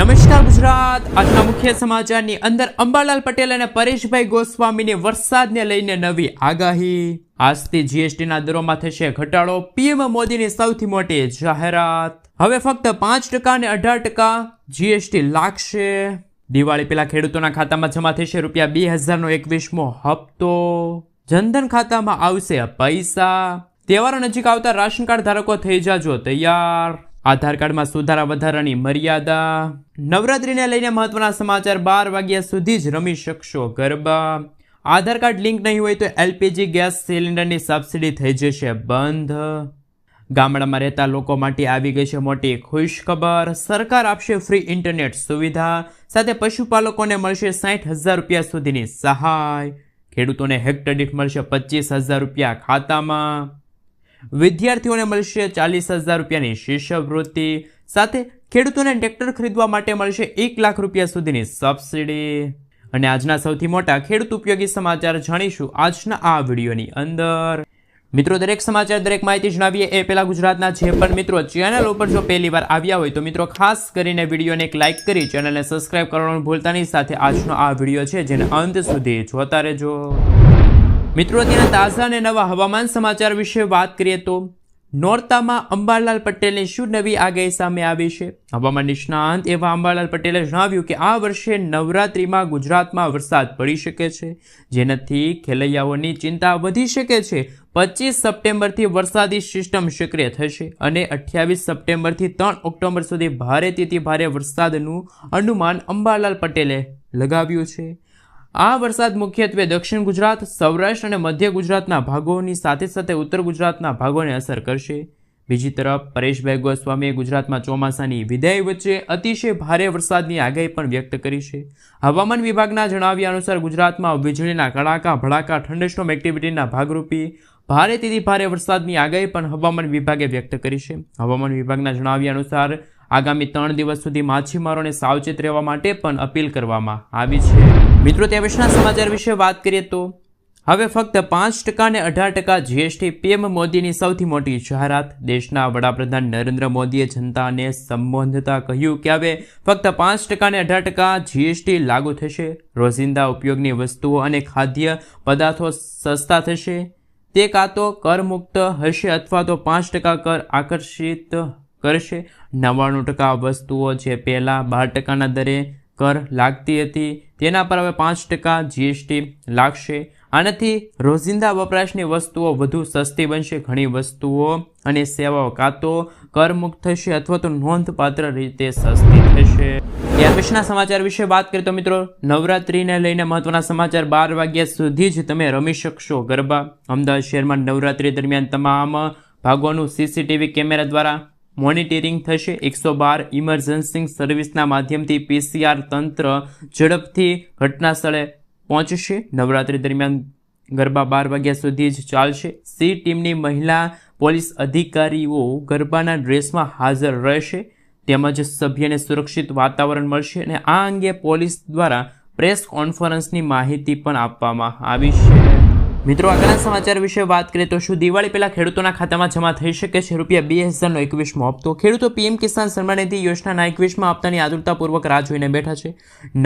નમસ્કાર ગુજરાત. આજના મુખ્ય સમાચારની અંદર અંબાલાલ પટેલ અને પરેશભાઈ ગોસ્વામીની વરસાદને લઈને નવી આગાહી. આજથી જીએસટીના દરોમાં થશે ઘટાડો. પીએમ મોદીની સૌથી મોટી જાહેરાત. હવે ફક્ત પાંચ ટકા અને અઢાર ટકા જીએસટી લાગશે. દિવાળી પેલા ખેડૂતોના ખાતામાં જમા થશે રૂપિયા બે હજારનો એકવીસમો હપ્તો. જનધન ખાતામાં આવશે પૈસા. તહેવારો નજીક આવતા રાશન કાર્ડ ધારકો થઈ જાજો તૈયાર. આધાર કાર્ડમાં સુધારા વધારાની મર્યાદા. નવરાત્રીને લઈને મહત્વના સમાચાર બાર વાગ્યા સુધી જ રમી શકશો ગરબા. આધાર કાર્ડ લિંક નહીં હોય તો એલપીજી ગેસ સિલિન્ડરની સબસિડી થઈ જશે બંધ. ગામડામાં રહેતા લોકો માટે આવી ગઈ છે મોટી ખુશ ખબર સરકાર આપશે ફ્રી ઇન્ટરનેટ સુવિધા. સાથે પશુપાલકોને મળશે સાઠ હજાર રૂપિયા સુધીની સહાય. ખેડૂતોને હેક્ટર દીઠ મળશે પચીસ હજાર રૂપિયા ખાતામાં. વિદ્યાર્થીઓને મળશે ચાલીસ હજાર રૂપિયાની શિષ્યવૃત્તિ. સાથે ખેડૂતોને ટ્રેક્ટર ખરીદવા માટે મળશે એક લાખ રૂપિયા સુધીની સબસિડી. અને આજના સૌથી મોટા ખેડૂત ઉપયોગી સમાચાર જાણીશું આજના આ વિડીયોની અંદર. મિત્રો, દરેક સમાચાર, દરેક માહિતી જણાવીએ એ પહેલાં ગુજરાતના જે પણ મિત્રો ચેનલ ઉપર જો પહેલી વાર આવ્યા હોય તો મિત્રો, ખાસ કરીને વિડીયોને એક લાઇક કરી ચેનલને સબસ્ક્રાઇબ કરવાનું ભૂલતાની સાથે આજનો આ વીડિયો છે જેને અંત સુધી જોતા રહેજો. મિત્રો તેના તાજા અને નવા હવામાન સમાચાર વિશે વાત કરીએ તો નોરતામાં અંબાલાલ પટેલની શું નવી આગાહી સામે આવી છે? હવામાન નિષ્ણાંત એવા અંબાલાલ પટેલે જણાવ્યું કે આ વર્ષે નવરાત્રિમાં ગુજરાતમાં વરસાદ પડી શકે છે, જેનાથી ખેલૈયાઓની ચિંતા વધી શકે છે. પચીસ સપ્ટેમ્બરથી વરસાદી સિસ્ટમ સક્રિય થશે અને અઠ્યાવીસ સપ્ટેમ્બરથી ત્રણ ઓક્ટોબર સુધી ભારેથી ભારે વરસાદનું અનુમાન અંબાલાલ પટેલે લગાવ્યું છે. આ વરસાદ મુખ્યત્વે દક્ષિણ ગુજરાત, સૌરાષ્ટ્ર અને મધ્ય ગુજરાતના ભાગોની સાથે સાથે ઉત્તર ગુજરાતના ભાગોને અસર કરશે. બીજી તરફ પરેશભાઈ ગોસ્વામીએ ગુજરાતમાં ચોમાસાની વિદાય વચ્ચે અતિશય ભારે વરસાદની આગાહી પણ વ્યક્ત કરી છે. હવામાન વિભાગના જણાવ્યા અનુસાર ગુજરાતમાં વીજળીના કડાકા, ભડાકા ઠંડસ્ટોમ એક્ટિવિટીના ભાગરૂપી ભારેથી ભારે વરસાદની આગાહી પણ હવામાન વિભાગે વ્યક્ત કરી છે. હવામાન વિભાગના જણાવ્યા અનુસાર આગામી ત્રણ દિવસ સુધી માછીમારોને સાવચેત રહેવા માટે પણ અપીલ કરવામાં આવી છે. મિત્રો ત્યાં વિશેના સમાચાર વિશે વાત કરીએ તો, હવે ફક્ત પાંચ ટકા અને અઢાર ટકા જીએસટી પીએમ મોદીની સૌથી મોટી જાહેરાત. દેશના વડાપ્રધાન નરેન્દ્ર મોદીએ જનતાને સંબોધતા કહ્યું કે હવે ફક્ત પાંચ ટકા અને અઢાર ટકા જીએસટી લાગુ થશે. રોજિંદા ઉપયોગની વસ્તુઓ અને ખાદ્ય પદાર્થો સસ્તા થશે. તે કાં તો કરમુક્ત હશે અથવા તો પાંચ ટકા કર આકર્ષિત કરશે. નવ્વાણું ટકા વસ્તુઓ જે પહેલાં બાર ટકાના દરે કર લાગતી હતી, તેના પર હવે પાંચ ટકા જીએસટી લાગશે. આનાથી રોજિંદા વપરાશની વસ્તુઓ વધુ સસ્તી બનશે. ઘણી વસ્તુઓ અને સેવાઓ કાં તો કરમુક્ત થશે અથવા તો નોંધપાત્ર રીતે સસ્તી થશે. ત્યાર પછીના સમાચાર વિશે વાત કરીએ તો મિત્રો, નવરાત્રિને લઈને મહત્વના સમાચાર બાર વાગ્યા સુધી જ તમે રમી શકશો. ગરબા, અમદાવાદ શહેરમાં નવરાત્રિ દરમિયાન તમામ ભાગોનું સીસીટીવી કેમેરા દ્વારા મોનિટરિંગ થશે. એકસો બાર ઇમરજન્સી સર્વિસના માધ્યમથી પીસીઆર તંત્ર ઝડપથી ઘટના સ્થળે પહોંચશે. નવરાત્રી દરમિયાન ગરબા બાર વાગ્યા સુધી જ ચાલશે. સી ટીમની મહિલા પોલીસ અધિકારીઓ ગરબાના ડ્રેસમાં હાજર રહેશે. તેમજ સભ્યને સુરક્ષિત વાતાવરણ મળશે અને આ અંગે પોલીસ દ્વારા પ્રેસ કોન્ફરન્સની માહિતી પણ આપવામાં આવી છે. મિત્રો, આગળના સમાચાર વિશે વાત કરીએ તો શું દિવાળી પહેલાં ખેડૂતોના ખાતામાં જમા થઈ શકે છે? રૂપિયા બે હજારનો એકવીસમો હપ્તો. ખેડૂતો પીએમ કિસાન સન્માન નિધિ યોજનાના એકવીસમાં હપ્તાની આતુરતાપૂર્વક રાહ જોઈને બેઠા છે.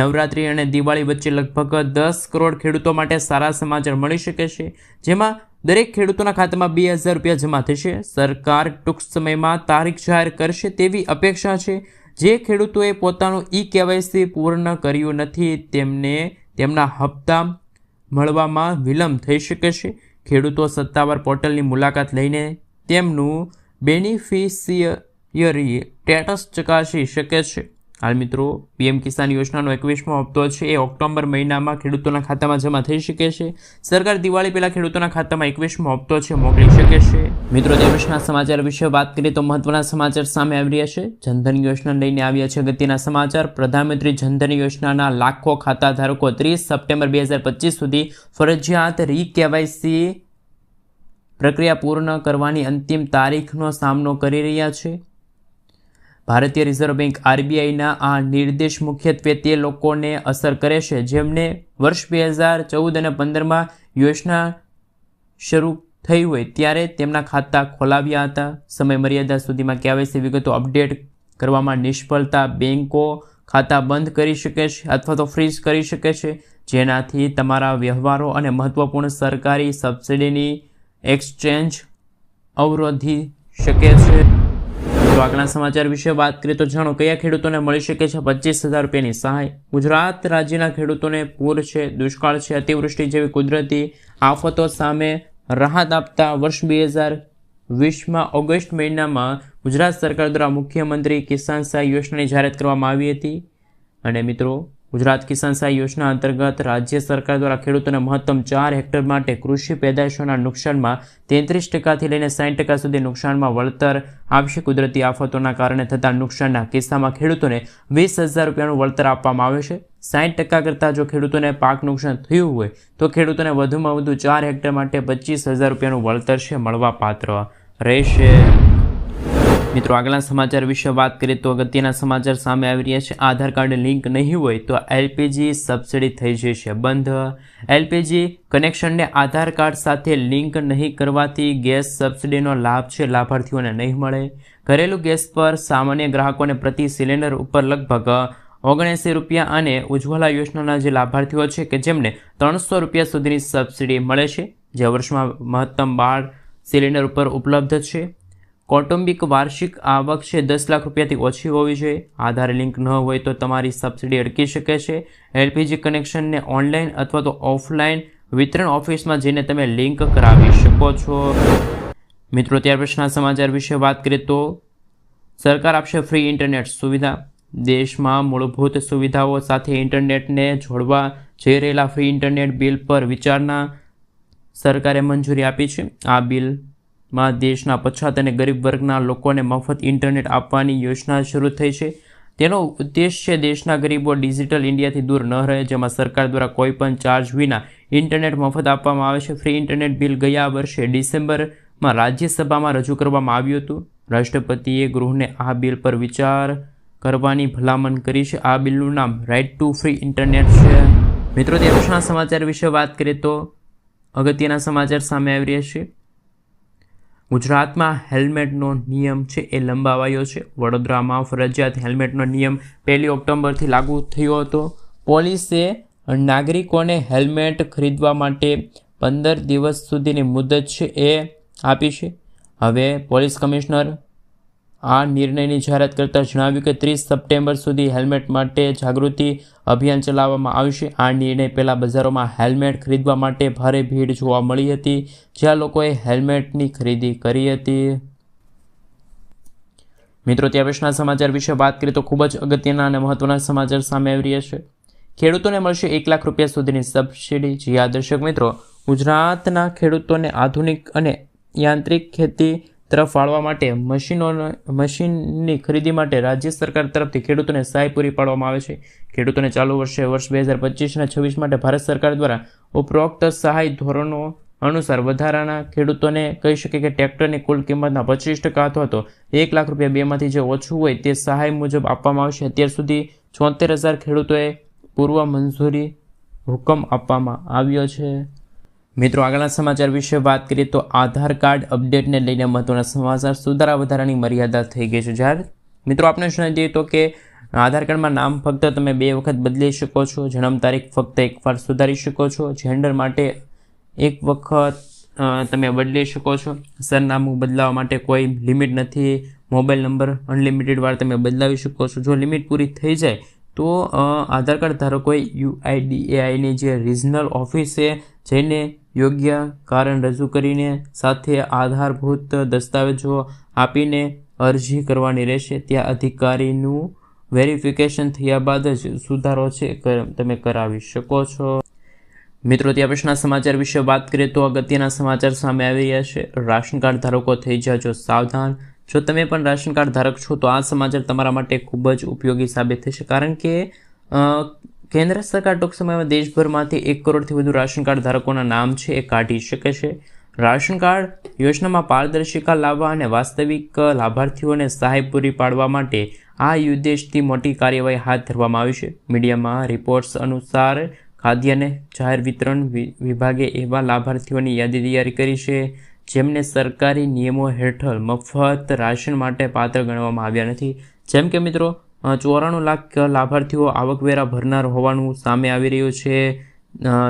નવરાત્રી અને દિવાળી વચ્ચે લગભગ દસ કરોડ ખેડૂતો માટે સારા સમાચાર મળી શકે છે. જેમાં દરેક ખેડૂતોના ખાતામાં બે હજાર રૂપિયા જમા થશે. સરકાર ટૂંક સમયમાં તારીખ જાહેર કરશે તેવી અપેક્ષા છે. જે ખેડૂતોએ પોતાનું ઈ કેવાયસી પૂર્ણ કર્યું નથી, તેમને તેમના હપ્તા મળવામાં વિલંબ થઈ શકે છે. ખેડૂતો સત્તાવાર પોર્ટલની મુલાકાત લઈને તેમનું બેનિફિશિયરી સ્ટેટસ ચકાસી શકે છે. હાલ મિત્રો, પીએમ કિસાન યોજનાનો એકવીસમો હપ્તો છે. એ ઓક્ટોબર મહિનામાં ખેડૂતોના ખાતામાં જમા થઈ શકે છે. સરકાર દિવાળી પહેલાં ખેડૂતોના ખાતામાં એકવીસમો હપ્તો છે, મોકલી શકે છે. મિત્રો દેશના સમાચાર વિશે વાત કરીએ તો મહત્વના સમાચાર સામે આવી રહ્યા છે. જનધન યોજના લઈને આવ્યા છે અગત્યના સમાચાર. પ્રધાનમંત્રી જનધન યોજનાના લાખો ખાતા ધારકો ત્રીસ સપ્ટેમ્બર બે હજાર પચીસ સુધી ફરજિયાત રી કેવાયસી પ્રક્રિયા પૂર્ણ કરવાની અંતિમ તારીખનો સામનો કરી રહ્યા છે. ભારતીય રિઝર્વ બેંક આરબીઆઈના આ નિર્દેશ મુખ્યત્વે તે લોકોને અસર કરે છે, જેમને વર્ષ બે હજાર ચૌદ અને પંદરમાં યોજના શરૂ થઈ હોય ત્યારે તેમના ખાતા ખોલાવ્યા હતા. સમય મર્યાદા સુધીમાં કેવાયસી વિગતો અપડેટ કરવામાં નિષ્ફળતા બેન્કો ખાતા બંધ કરી શકે છે અથવા તો ફ્રીઝ કરી શકે છે, જેનાથી તમારા વ્યવહારો અને મહત્વપૂર્ણ સરકારી સબસિડીની એક્સચેન્જ અવરોધી શકે છે. આગળના સમાચાર વિશે વાત કરીએ તો જાણો કયા ખેડૂતોને મળી શકે છે પચીસ હજાર રૂપિયાની સહાય? ગુજરાત રાજ્યના ખેડૂતોને પૂર છે, દુષ્કાળ છે, અતિવૃષ્ટિ જેવી કુદરતી આફતો સામે રાહત આપતા વર્ષ બે હજાર વીસમાં ઓગસ્ટ મહિનામાં ગુજરાત સરકાર દ્વારા મુખ્યમંત્રી કિસાન સહાય યોજનાની જાહેરાત કરવામાં આવી હતી. અને મિત્રો ગુજરાત કિસાન સહાય યોજના અંતર્ગત રાજ્ય સરકાર દ્વારા ખેડૂતોને મહત્તમ ચાર હેક્ટર માટે કૃષિ પેદાશોના નુકસાનમાં તેત્રીસ ટકાથી લઈને સાઠ ટકા સુધી નુકસાનમાં વળતર આપશે. કુદરતી આફતોના કારણે થતા નુકસાનના કિસ્સામાં ખેડૂતોને વીસ હજાર રૂપિયાનું વળતર આપવામાં આવે છે. સાઠ ટકા કરતાં જો ખેડૂતોને પાક નુકસાન થયું હોય, તો ખેડૂતોને વધુમાં વધુ ચાર હેક્ટર માટે પચીસ હજાર રૂપિયાનું વળતર છે મળવા પાત્ર રહેશે. મિત્રો આગલા સમાચાર વિશે વાત કરીએ તો અગત્યના સમાચાર સામે આવી રહ્યા છે. આધાર કાર્ડ લિંક નહીં હોય તો એલપીજી સબસિડી થઈ જશે. બંધ. એલપીજી કનેક્શનને આધાર કાર્ડ સાથે લિંક નહીં કરવાથી ગેસ સબસિડીનો લાભ છે. લાભાર્થીઓને નહીં મળે. ઘરેલું ગેસ પર સામાન્ય ગ્રાહકોને પ્રતિ સિલિન્ડર ઉપર લગભગ ઓગણએંસી રૂપિયા અને ઉજ્જવલા યોજનાના જે લાભાર્થીઓ છે કે જેમને ત્રણસો રૂપિયા સુધીની સબસિડી મળે છે. જે વર્ષમાં મહત્તમ બાર સિલિન્ડર ઉપર ઉપલબ્ધ છે. કૌટુંબિક વાર્ષિક આવક છે દસ લાખ રૂપિયાથી ઓછી હોવી જોઈએ. આધાર લિંક ન હોય તો તમારી સબસિડી અટકી શકે છે. એલપીજી કનેક્શનને ઓનલાઈન અથવા તો ઓફલાઈન વિતરણ ઓફિસમાં જઈને તમે લિંક કરાવી શકો છો. મિત્રો, ત્યાર પછીના સમાચાર વિશે વાત કરીએ તો સરકાર આપશે ફ્રી ઇન્ટરનેટ સુવિધા. દેશમાં મૂળભૂત સુવિધાઓ સાથે ઇન્ટરનેટને જોડવા જઈ રહેલા ફ્રી ઇન્ટરનેટ બિલ પર વિચારના સરકારે મંજૂરી આપી છે. આ બિલમાં દેશના પછાત અને ગરીબ વર્ગના લોકોને મફત ઇન્ટરનેટ આપવાની યોજના શરૂ થઈ છે. તેનો ઉદ્દેશ છે દેશના ગરીબો ડિજિટલ ઇન્ડિયાથી દૂર ન રહે, જેમાં સરકાર દ્વારા કોઈપણ ચાર્જ વિના ઇન્ટરનેટ મફત આપવામાં આવે છે. ફ્રી ઇન્ટરનેટ બિલ ગયા વર્ષે ડિસેમ્બરમાં રાજ્યસભામાં રજૂ કરવામાં આવ્યું હતું. રાષ્ટ્રપતિએ ગૃહને આ બિલ પર વિચાર કરવાની ભલામણ કરી છે. આ બિલનું નામ રાઇટ ટુ ફ્રી ઇન્ટરનેટ છે. મિત્રો પછીના સમાચાર વિશે વાત કરીએ તો અગત્યના સમાચાર સામે આવી રહ્યા છે. ગુજરાતમાં હેલ્મેટનો નિયમ છે એ લંબાવાયો છે. વડોદરામાં ફરજિયાત હેલ્મેટનો નિયમ પહેલી ઓક્ટોબરથી લાગુ થયો હતો. પોલીસે નાગરિકોને હેલ્મેટ ખરીદવા માટે પંદર દિવસ સુધીની મુદત છે એ આપી છે. હવે પોલીસ કમિશનર આ નિર્ણયની જાહેરાત કરતાં જણાવ્યું કે ત્રીસ સપ્ટેમ્બર સુધી હેલ્મેટ માટે જાગૃતિ અભિયાન ચલાવવામાં આવશે. આ નિર્ણય પહેલાં બજારોમાં હેલ્મેટ ખરીદવા માટે ભારે ભીડ જોવા મળી હતી, જ્યાં લોકોએ હેલ્મેટની ખરીદી કરી હતી. મિત્રો ત્યાં પછીના સમાચાર વિશે વાત કરીએ તો ખૂબ જ અગત્યના અને મહત્વના સમાચાર સામે આવી રહ્યા છે. ખેડૂતોને મળશે એક લાખ રૂપિયા સુધીની સબસિડી. જી આ દર્શક મિત્રો, ગુજરાતના ખેડૂતોને આધુનિક અને યાંત્રિક ખેતી તરફ વાળવા માટે મશીનો મશીનની ખરીદી માટે રાજ્ય સરકાર તરફથી ખેડૂતોને સહાય પૂરી પાડવામાં આવે છે. ખેડૂતોને ચાલુ વર્ષે, વર્ષ બે હજાર પચીસ અને છવ્વીસ માટે ભારત સરકાર દ્વારા ઉપરોક્ત સહાય ધોરણો અનુસાર વધારાના ખેડૂતોને કહી શકે કે ટ્રેક્ટરની કુલ કિંમતના પચીસ ટકા અથવા તો એક લાખ રૂપિયા બેમાંથી જે ઓછું હોય તે સહાય મુજબ આપવામાં આવશે. અત્યાર સુધી છોતેર હજાર ખેડૂતોએ પૂર્વ મંજૂરી હુકમ આપવામાં આવ્યો છે. મિત્રો, આગળના સમાચાર વિશે વાત કરીએ તો આધાર કાર્ડ અપડેટને લઈને મહત્વના સમાચાર સુધારા વધારાની મર્યાદા થઈ ગઈ છે. જ્યારે મિત્રો આપણે જણાવી દઈએ તો કે આધાર કાર્ડમાં નામ ફક્ત તમે બે વખત બદલી શકો છો, જન્મ તારીખ ફક્ત એકવાર સુધારી શકો છો જેન્ડર માટે એક વખત તમે બદલી શકો છો. સરનામું બદલાવવા માટે કોઈ લિમિટ નથી. મોબાઈલ નંબર અનલિમિટેડ વાર તમે બદલાવી શકો છો. જો લિમિટ પૂરી થઈ જાય, તો આધાર કાર્ડ ધારકોએ યુઆઈડીએઆઈની જે રિજનલ ઓફિસે જઈને યોગ્ય કારણ રજૂ કરીને સાથે આધારભૂત દસ્તાવેજો આપીને અરજી કરવાની રહેશે. ત્યાં અધિકારીનું વેરિફિકેશન થયા બાદ જ સુધારો છે તમે કરાવી શકો છો. મિત્રો ત્યાં પછીના સમાચાર વિશે વાત કરીએ તો અગત્યના સમાચાર સામે આવી રહ્યા છે. રાશન કાર્ડ ધારકો થઈ જાજો સાવધાન. જો તમે પણ રાશન કાર્ડ ધારક છો તો આ સમાચાર તમારા માટે ખૂબ જ ઉપયોગી સાબિત થશે. કારણ કે કેન્દ્ર સરકાર ટૂંક સમયમાં દેશભરમાંથી એક કરોડથી વધુ રાશન કાર્ડ ધારકોના નામ છે એ કાઢી શકે છે. રાશન કાર્ડ યોજનામાં પારદર્શિકા લાવવા અને વાસ્તવિક લાભાર્થીઓને સહાય પૂરી પાડવા માટે આ ઉદ્દેશથી મોટી કાર્યવાહી હાથ ધરવામાં આવી છે. મીડિયામાં રિપોર્ટ્સ અનુસાર ખાદ્ય અને જાહેર વિતરણ વિભાગે એવા લાભાર્થીઓની યાદી તૈયાર કરી છે, જેમને સરકારી નિયમો હેઠળ મફત રાશન માટે પાત્ર ગણવામાં આવ્યા નથી. જેમ કે મિત્રો ચોરાણું લાખ લાભાર્થીઓ આવકવેરા ભરનાર હોવાનું સામે આવી રહ્યું છે.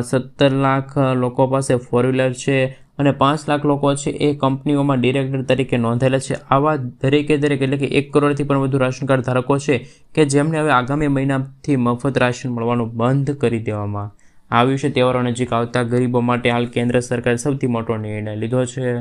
સત્તર લાખ લોકો પાસે ફોર વ્હીલર છે અને પાંચ લાખ લોકો છે એ કંપનીઓમાં ડિરેક્ટર તરીકે નોંધાયેલા છે. આવા દરેકે દરેક એટલે કે એક કરોડથી પણ વધુ રાશન કાર્ડ ધારકો છે કે જેમને હવે આગામી મહિનાથી મફત રાશન મળવાનું બંધ કરી દેવામાં આવ્યું છે. તહેવારો નજીક આવતા ગરીબો માટે હાલ કેન્દ્ર સરકારે સૌથી મોટો નિર્ણય લીધો છે.